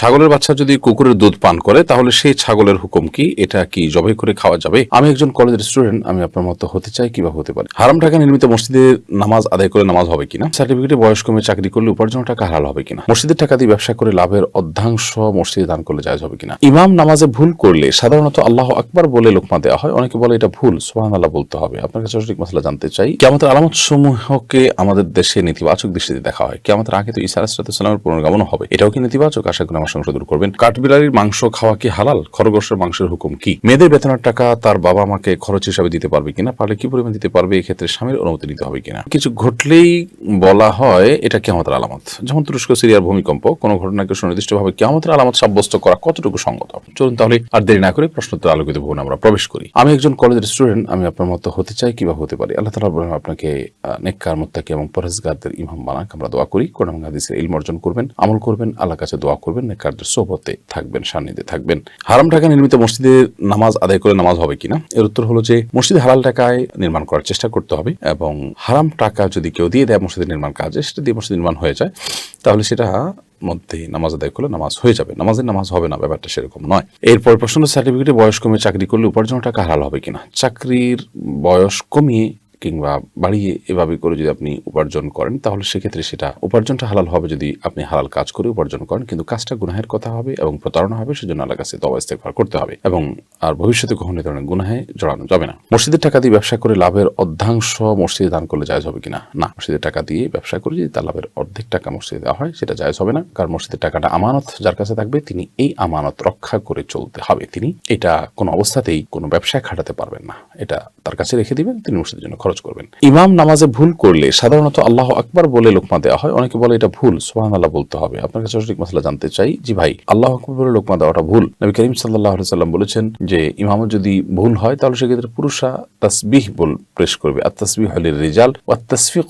ছাগলের বাচ্চা যদি কুকুরের দুধ পান করে, তাহলে সেই ছাগলের হুকুম কি? এটা কি জবাই করে খাওয়া যাবে? আমি একজন কলেজের স্টুডেন্ট আমি আপনার মতো হতে চাই কীভাবে হতে পারি। হারাম টাকা নির্মিত মসজিদে নামাজ আদায় করে নামাজ হবে কিনা? সার্টিফিকেটে বয়স কমে চাকরি করলে উপার্জন টাকা হালাল হবে কিনা? মসজিদের টাকা দিয়ে ব্যবসা করে লাভের অর্ধাংশ মসজিদে দান করলে জায়জ হবে কিনা? ইমাম নামাজে ভুল করলে সাধারণত আল্লাহ আকবার বলে লোকমা দেওয়া হয়। অনেকে বলে এটা ভুল সোহান আল্লাহ বলতে হবে। আপনার কাছে সঠিক মশলা জানতে চাই। কেমন আলামত সমূহকে আমাদের দেশে নেতিবাচক দৃষ্টিতে দেখা হয়। কেমন আগে তো ইসা আলাহিসামের পুনর্গমন হবে। এটাও কি নেতিবাচক? আশা করি সংশোধন করবেন। কাঠবিলারির মাংস খাওয়া কি হালাল? খরগোশের মাংসের হুকুম কি? মেয়েদের বেতনের টাকা তার বাবা মাকে খরচ হিসাবে দিতে পারবে কিনা? পারলে কি পরিমাণ দিতে পারবে? এক্ষেত্রে স্বামীর অনুমতি নিতে হবে কিনা? কিছু ঘটলেই বলা হয়, এটা কেমতের আলামত। যেমন তুরস্ক, সিরিয়ার ভূমিকম্প, কোনো ঘটনাকে সুনির্দিষ্টভাবে কেমতের আলামত সাব্যস্ত করা কতটুকু সঙ্গত? চলুন তাহলে আর দেরি না করে প্রশ্নোত্তর আলোকিত ভবন আমরা প্রবেশ করি। আমি একজন কলেজের স্টুডেন্ট, আমি আপনার মতো হতে চাই কীভাবে হতে পারি? আল্লাহ তালা বলেন, আপনাকে নেককার, মোত্তাকি এবং পরেজগারদের ইমাম বানাক। আমরা দোয়া করি। এবং হাদিসের ইলম অর্জন করবেন, আমল করবেন আল্লাহ কাছে দোয়া করবেন নেককারদের সোহবতে থাকবেন, সান্নিধ্যে থাকবেন। হারাম টাকা নির্মিত মসজিদে নামাজ আদায় করে নামাজ হবে কিনা? এর উত্তর হলো যে, মসজিদে হালাল টাকায় নির্মাণ করার চেষ্টা করতে হবে এবং হারাম টাকা যদি কেউ দিয়ে দেয় মসজিদের নির্মাণ কাজে, সেটা দিয়ে মসজিদ নির্মাণ হয়ে যায়, তাহলে সেটা মধ্যে নামাজ আদায় করলে নামাজ হয়ে যাবে। নামাজের নামাজ হবে না, ব্যাপারটা সেরকম নয়। এরপর প্রশ্ন সার্টিফিকেটে বয়স কমিয়ে চাকরি করলে উপার্জন টাকা হারাল হবে কিনা? চাকরির বয়স কমিয়ে কিংবা বাড়িয়ে এভাবে করে যদি আপনি উপার্জন করেন, তাহলে সেক্ষেত্রে সেটা উপার্জনটা হালাল হবে যদি আপনি হালাল কাজ করে উপার্জন করেন। কিন্তু কাজটা গুনাহের কথা হবে এবং প্রতারণা হবে, সেজন্য আল্লাহ কাছে তবা ইস্তেগফার করতে হবে এবং আর ভবিষ্যতে কখনো এই ধরনের গুনাহে জড়ানো যাবে না। মসজিদের টাকা দিয়ে ব্যবসা করে লাভের অর্ধাংশ মসজিদে দান করলে জায়জ হবে কিনা? না, মসজিদের টাকা দিয়ে ব্যবসা করে যদি তার লাভের অর্ধেক টাকা মসজিদে দেওয়া হয়, সেটা জায়জ হবে না। কারণ মসজিদের টাকাটা আমানত যার কাছে থাকবে, তিনি এই আমানত রক্ষা করে চলতে হবে। তিনি এটা কোনো অবস্থাতেই কোনো ব্যবসায় খাটাতে পারবেন না। এটা তার কাছে রেখে দিবেন, তিনি মসজিদের জন্য খরচ করবেন। ইমাম নামাজে ভুল করলে সাধারণত আল্লাহ আকবার বলে লোকমা দেওয়া হয়। অনেকে বলে এটা ভুল সোহান আল্লাহ বলতে হবে। আপনার কাছে সঠিক মশলা জানতে চাই জি ভাই, আল্লাহ আকবর বলে লোকমা দেওয়াটা ভুল। নবী করিম সাল্লাহ সাল্লাম বলেছেন যে ইমামত যদি ভুল হয় তাহলে সেক্ষেত্রে পুরুষরা তাসবিহ বল প্রেস করবে। আর তাসবিহ হলে রেজাল ও তসফিক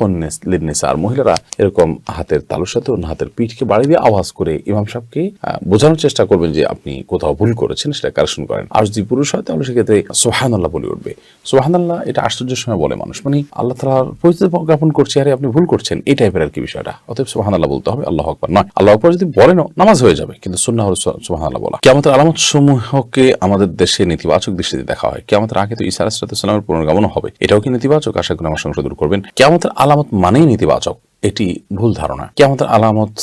আর মহিলারা এরকম হাতের তালুর সাথে অন্য হাতের পিঠকে বাড়ি দিয়ে আওয়াজ করে ইমাম সাহেবকে বোঝানোর চেষ্টা করবেন যে আপনি কোথাও ভুল করেছেন, সেটা কারেকশন করেন। আর যদি পুরুষ হয় তাহলে সেক্ষেত্রে সোহান আল্লাহ বলে উঠবে। সোহান আল্লাহ এটা আশ্চর্যের সময় বলে মানুষ। মানে আল্লাহ তালার পরিচিতি জ্ঞাপন করছে, আরে আপনি ভুল করছেন, এই টাইপের আর কি বিষয়টা। অতএব সুহান আল্লাহ বলতে হবে, আল্লাহ আকবর। নয় আল্লাহ আকবর যদি বলেনও নামাজ হয়ে যাবে, কিন্তু সুন্না হল সুহান আল্লাহ বলা। কেমন আলামত সমূহকে আমাদের দেশে নেতিবাচক দৃষ্টিতে দেখা হয়। কেমন আগে তো ইসার সালামের পুনর্গমন হবে। এটাও কি নেতিবাচক? আশা করি আমার সংশোধন করবেন। কেমন আলামত মানেই নেতিবাচক। এটি ভুল ধারণা। কেমন আলামত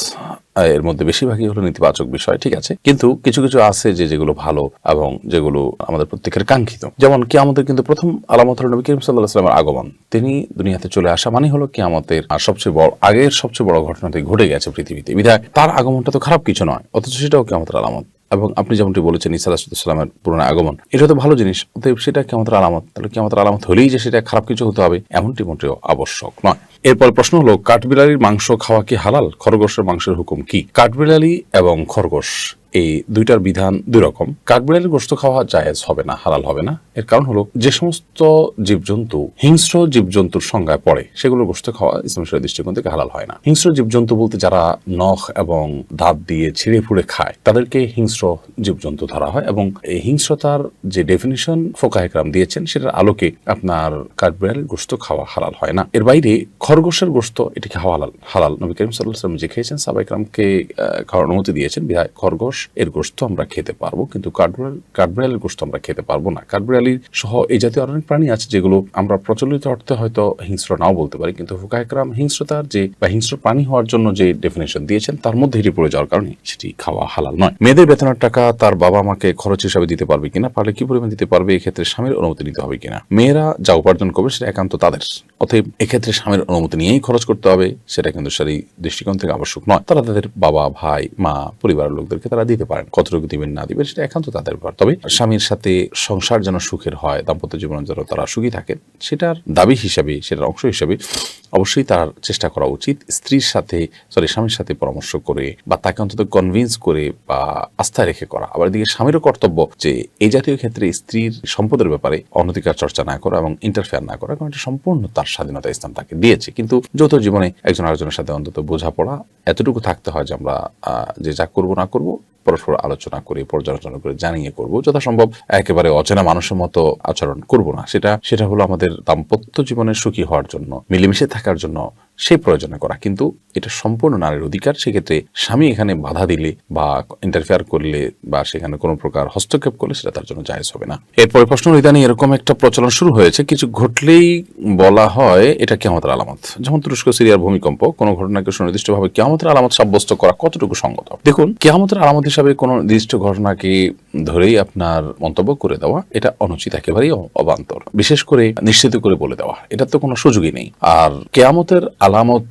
এর মধ্যে বেশিরভাগই হলো নেতিবাচক বিষয়, ঠিক আছে? কিন্তু কিছু কিছু আছে যে, যেগুলো ভালো এবং যেগুলো আমাদের প্রত্যেকের কাঙ্ক্ষিত। যেমন কিয়ামতের কিন্তু প্রথম আলামত হলো নবী করিম সাল্লাহ সাল্লামের আগমন। তিনি দুনিয়াতে চলে আসা মানে হলো কিয়ামতের সবচেয়ে বড়, আগের সবচেয়ে বড় ঘটনাটি ঘটে গেছে পৃথিবীতে। বিধায় তার আগমনটা তো খারাপ কিছু নয়, অথচ সেটাও কিয়ামতের আলামত। এবং আপনি যেমনটি বলেছেন ইসা আলাহিসাল্লামের পুরনো আগমন, এটা তো ভালো জিনিস, অতএব সেটা কেমতের আলামত। তাহলে কেমতের আলামত হলেই যে সেটা খারাপ কিছু হতে হবে, এমনটি মোটেও আবশ্যক নয়। এরপর প্রশ্ন হলো, কাঠবিলালির মাংস খাওয়া কি হালাল? খরগোশের মাংসের হুকুম কি? কাঠবিলালি এবং খরগোশ, এই দুইটার বিধান দুই রকম। কাঠবিড়ালির গোস্ত খাওয়া জায়েজ হবে না, হালাল হবে না? এর কারণ হলো যে সমস্ত জীবজন্তু, হিংস্র জীবজন্তুর সংজ্ঞায় পড়ে সেগুলো গোস্ত খাওয়া ইসলামের দৃষ্টিকোণ থেকে হালাল হয় না। হিংস্র জীবজন্তু বলতে যারা নখ এবং দাঁত দিয়ে ছিঁড়ে ফুড়ে খায়, তাদেরকে হিংস্র জীবজন্তু ধরা হয় এবং এই হিংস্রতার যে ডেফিনিশন ফোকা একরাম দিয়েছেন, সেটার আলোকে আপনার কাঠবিড়ালির গোস্ত খাওয়া হালাল হয় না। এর বাইরে খরগোশের গোস্ত, এটি খাওয়া হালাল হালাল। নবী করিম সাল্লাম যে খেয়েছেন সাবাইকরামকে খাওয়ার অনুমতি দিয়েছেন, বিধায় খরগোশ এর গোস্ত আমরা খেতে পারব, কিন্তু কাঠবিড়াল, কাঠবিড়ালের গোস্ত আমরা খেতে পারব না। কাঠবিড়ালির সহ এই জাতীয় অনেক প্রাণী আছে যেগুলো আমরা প্রচলিত অর্থে হয়তো হিংস্র নাও বলতে পারি, কিন্তু ফুকায়করাম হিংস্রতার যে বা হিংস্র প্রাণী হওয়ার জন্য যে ডেফিনেশন দিয়েছেন, তার মধ্যে এটি পড়ে যাওয়ার কারণে সেটি খাওয়া হালাল নয়। মেয়েদের বেতনের টাকা তার বাবা মাকে খরচ হিসাবে দিতে পারবে কিনা, পারলে কি পরিমাণ দিতে পারবে, এক্ষেত্রে স্বামীর অনুমতি নিতে হবে কিনা? মেয়েরা যা উপার্জন করবে সেটা একান্ত তাদের। অতএব এক্ষেত্রে স্বামীর অনুমতি নিয়েই খরচ করতে হবে, সেটা কিন্তু সেই দৃষ্টিকোণ থেকে আবশ্যক নয়। তারা তাদের বাবা, ভাই, মা, পরিবারের লোকদেরকে তারা দিতে পারেন। কতটুকু দিবেন, না দিবেন, সেটা একান্ত তাদের ব্যাপার। তবে স্বামীর সাথে সংসার যেন সুখের হয়, দাম্পত্য জীবন যেন তারা সুখী থাকে সেটার দাবি হিসাবে, সেটার অংশ হিসাবে অবশ্যই তার চেষ্টা করা উচিত। স্ত্রীর সাথে সরি স্বামীর সাথে পরামর্শ করে বা তাকে অন্তত কনভিন্স করে বা আস্থায় রেখে করা। আবার এদিকে স্বামীরও কর্তব্য যে এই জাতীয় ক্ষেত্রে স্ত্রীর সম্পদের ব্যাপারে অনধিকার চর্চা না করা এবং ইন্টারফেয়ার না করা, কারণ এটা সম্পূর্ণ তার স্বাধীনতা ইসলাম তাকে দিয়েছে। কিন্তু যৌথ জীবনে একজন আরেকজনের সাথে অন্তত বোঝাপড়া, এতটুকু থাকতে হয় যে আমরা যে যা করব না করব, পরস্পর আলোচনা করে, পর্যালোচনা করে, জানিয়ে করব। যথাসম্ভব একেবারে অচেনা মানুষের মতো আচরণ করব না। সেটা সেটা হলো আমাদের দাম্পত্য জীবনে সুখী হওয়ার জন্য মিলেমিশে থাকার জন্য সেই প্রয়োজনে করা। কিন্তু এটা সম্পূর্ণ নারীর অধিকার। সেক্ষেত্রে স্বামী এখানে বাধা দিলে বা ইন্টারফেয়ার করলে বা সেখানে কোনো প্রকার হস্তক্ষেপ করলে সেটা তার জন্য জায়েজ হবে না। এরপরে প্রশ্ন ইদানিং এরকম একটা প্রচলন শুরু হয়েছে। কিছু ঘটলেই বলা হয় এটা কেমতের আলামত। যেমন তুরস্ক, সিরিয়ার ভূমিকম্প, কোনো ঘটনাকে সুনির্দিষ্টভাবে কেমতের আলামত সাব্যস্ত করা কতটুকু সঙ্গত দেখুন কেমতের আলামত হিসাবে কোনো নির্দিষ্ট ঘটনাকে ধরেই আপনার মন্তব্য করে দেওয়া, এটা অনুচিত, একেবারেই অবান্তর। বিশেষ করে নিশ্চিত করে বলে দেওয়া এটা তো কোনো সুযোগই নেই। আর কেয়ামতের আলামত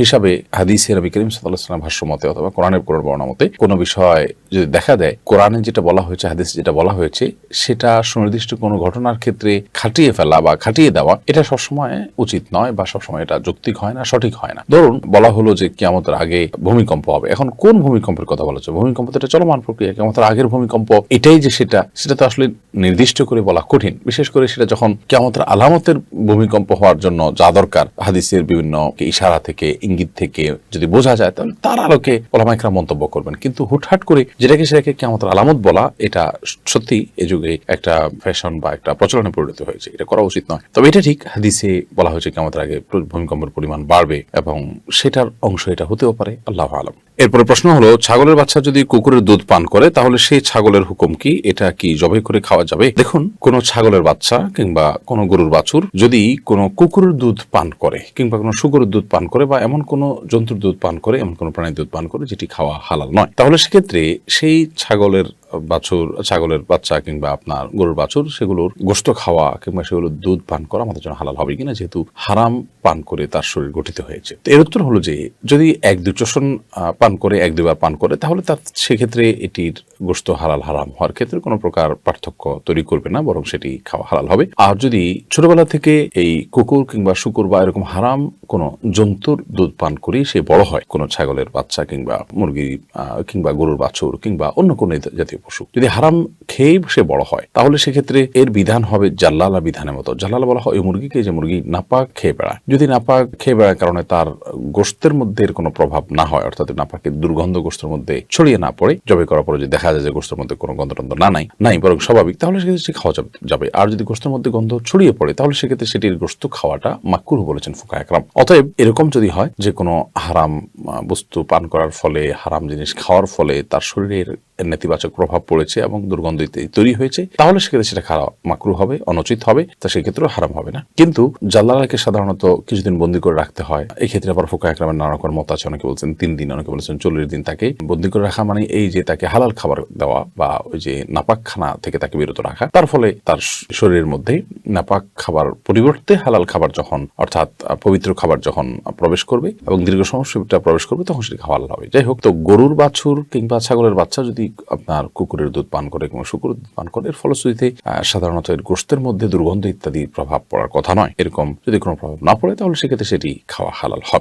হিসাবে হাদিসের নবী করিম সাল্লাহ সাল্লাম ভাষ্য মতে অথবা কোরআনের কোরআন বর্ণনা মতে কোনো বিষয় যদি দেখা দেয়, কোরআনে যেটা বলা হয়েছে, হাদিস যেটা বলা হয়েছে, সেটা সুনির্দিষ্ট কোনো ঘটনার ক্ষেত্রে খাটিয়ে ফেলা বা খাটিয়ে দেওয়া, এটা সবসময় উচিত নয় বা সবসময় এটা যৌক্তিক হয় না, সঠিক হয় না। ধরুন, বলা হলো যে কেয়ামতের আগে ভূমিকম্প হবে। এখন কোন ভূমিকম্পের কথা বলা হচ্ছে? ভূমিকম্প তো এটা চলমান প্রক্রিয়া, কেয়ামতের আগের ভূমিকম্প, এটাই যে সেটা সেটা তো আসলে নির্দিষ্ট করে বলা কঠিন। বিশেষ করে সেটা যখন কেয়ামতের আলামতের ভূমিকম্প হওয়ার জন্য যা দরকার, হাদিসের বিভিন্ন ইশারা থেকে, ইঙ্গিত থেকে যদি বোঝা যায়, তাহলে তার আলোকে ওলামাইকরা মন্তব্য করবেন। কিন্তু হুটহাট করে যেটাকে সেটাকে কেমন আলামত বলা, এটা সত্যি এ যুগে একটা ফ্যাশন বা একটা প্রচলনে পরিণত হয়েছে। এটা করা উচিত নয়। তবে এটা ঠিক, হাদিসে বলা হয়েছে কেমন আগে ভূমিকম্পের পরিমাণ বাড়বে এবং সেটার অংশ এটা হতেও পারে, আল্লাহ আলম। এরপরে প্রশ্ন হলো, ছাগলের বাচ্চা যদি কুকুরের দুধ পান করে, তাহলে সেই ছাগলের হুকুম কি? এটা কি জবাই করে খাওয়া যাবে? দেখুন, কোন ছাগলের বাচ্চা কিংবা কোনো গরুর বাছুর যদি কোনো কুকুরের দুধ পান করে, কিংবা কোনো শুকুরের দুধ পান করে, বা এমন কোনো জন্তুর দুধ পান করে, এমন কোনো প্রাণীর দুধ পান করে, যেটি খাওয়া হালাল নয়, তাহলে সেক্ষেত্রে সেই ছাগলের বাছুর, ছাগলের বাচ্চা কিংবা আপনার গরুর বাছুর, সেগুলোর গোস্ত খাওয়া কিংবা সেগুলোর দুধ পান করা আমাদের জন্য হালাল হবে কিনা যেহেতু হারাম পান করে তার শরীর গঠিত হয়েছে। এর উত্তর হলো যে, যদি এক দুই চষণ পান করে, এক দুবার পান করে, তাহলে তার সেক্ষেত্রে এটির গোস্ত হালাল হারাম হওয়ার ক্ষেত্রে কোনো প্রকার পার্থক্য তৈরি করবে না, বরং সেটি খাওয়া হালাল হবে। আর যদি ছোটবেলা থেকে এই কুকুর কিংবা শুকুর বা এরকম হারাম কোনো জন্তুর দুধ পান করেই সে বড় হয়, কোনো ছাগলের বাচ্চা কিংবা মুরগি কিংবা গরুর বাছুর কিংবা অন্য কোনো জাতীয় পশু। যদি হারাম খেয়ে সে বড় হয়, তাহলে সেক্ষেত্রে এর বিধান হবে জাল্লালা বিধানের মতো। জাল্লালা বলা হয় ওই মুরগিকে যে মুরগি নাপাক খেয়ে বেড়ায়। যদি নাপাক খেয়ে বেড়ার কারণে তার গোস্তের মধ্যে এর কোনো প্রভাব না হয়, অর্থাৎ নাপাকের দুর্গন্ধ গোস্তের মধ্যে ছড়িয়ে না পড়ে, জবে করার পরে যদি দেখা যায় যে গোস্তের মধ্যে কোনো গন্ধটন্ধ না নাই নাই বরং স্বাভাবিক, তাহলে সেক্ষেত্রে সে খাওয়া যাবে আর যদি গোস্তের মধ্যে গন্ধ ছড়িয়ে পড়ে, তাহলে সেক্ষেত্রে সেটির গোস্ত খাওয়াটা মাকুর বলেছেন ফুকা একরাম। অতএব এরকম যদি হয় যে কোনো হারাম বস্তু পান করার ফলে, হারাম জিনিস খাওয়ার ফলে তার শরীরের নেতিবাচক প্রভাব পড়েছে এবং দুর্গন্ধ তৈরি হয়েছে, তাহলে সেক্ষেত্রে সেটা খাওয়া মাকরু হবে, অনুচিত হবে, তা সেক্ষেত্রেও হারাম হবে না। কিন্তু জাল্লালাকে সাধারণত কিছুদিন বন্দি করে রাখতে হয়। এই ক্ষেত্রে আবার ফোকা একরামের নানা রকম মত আছে, অনেকে বলছেন তিন দিন, অনেকে বলেছেন চল্লিশ দিন তাকে বন্দি করে রাখা মানে এই যে তাকে হালাল খাবার দেওয়া বা ওই যে নাপাক খানা থেকে তাকে বিরত রাখা। তার ফলে তার শরীরের মধ্যে নাপাক খাবার পরিবর্তে হালাল খাবার যখন, অর্থাৎ পবিত্র খাবার যখন প্রবেশ করবে এবং দীর্ঘ সময় প্রবেশ করবে, তখন সেটা খাওয়া হবে। যাই হোক, তো গরুর বাছুর কিংবা ছাগলের বাচ্চা যদি আপনার কুকুরের দুধ পান করে কিংবা শুকুরের দুধ পান করে, এর ফলশ্রুতিতে সাধারণত এর গোষ্ঠের মধ্যে দুর্গন্ধ ইত্যাদি প্রভাব পড়ার কথা নয়। এরকম যদি কোনো প্রভাব না পড়ে, তাহলে সেক্ষেত্রে সেটি খাওয়া হালাল হবে।